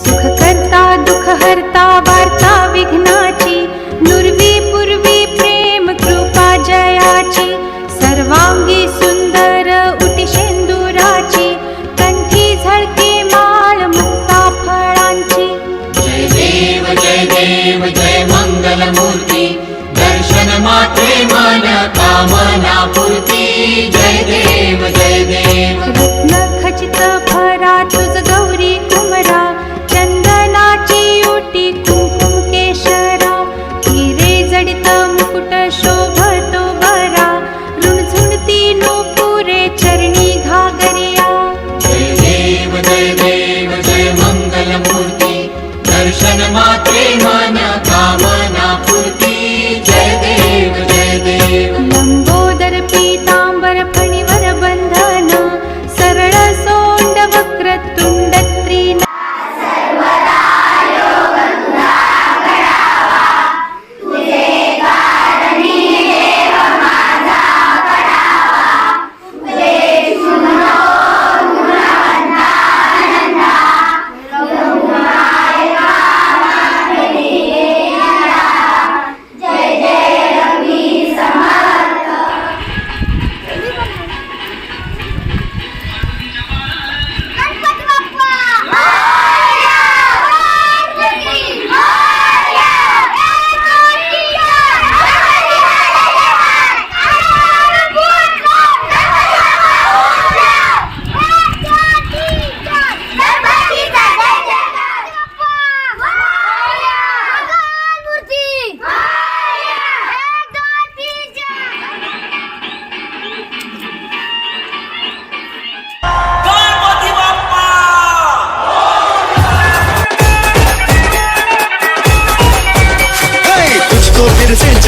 सुख करता दुख हरता वार्ता विघ्नाची नुर्वी पूर्वी प्रेम कृपा जयाची सर्वांगी सुंदर उटी शेंदुराची कंठी झळके माळ मुक्ता फळांची. जय देव जय देव जय मंगलमूर्ती दर्शन मात्रे मन कामना पूर्ती जय देव मूर्ति दर्शनमात्रे मानता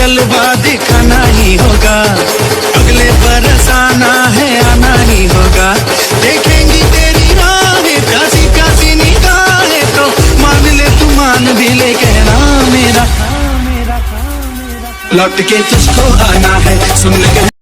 जलवा दिखाना ही होगा। अगले बरस आना है, आना ही होगा। देखेंगी तेरी राहें, प्यासी प्यासी निगाहें तो मान ले तू मान भी ले, कहना मेरा। लौट के तुझको आना है, सुन ले।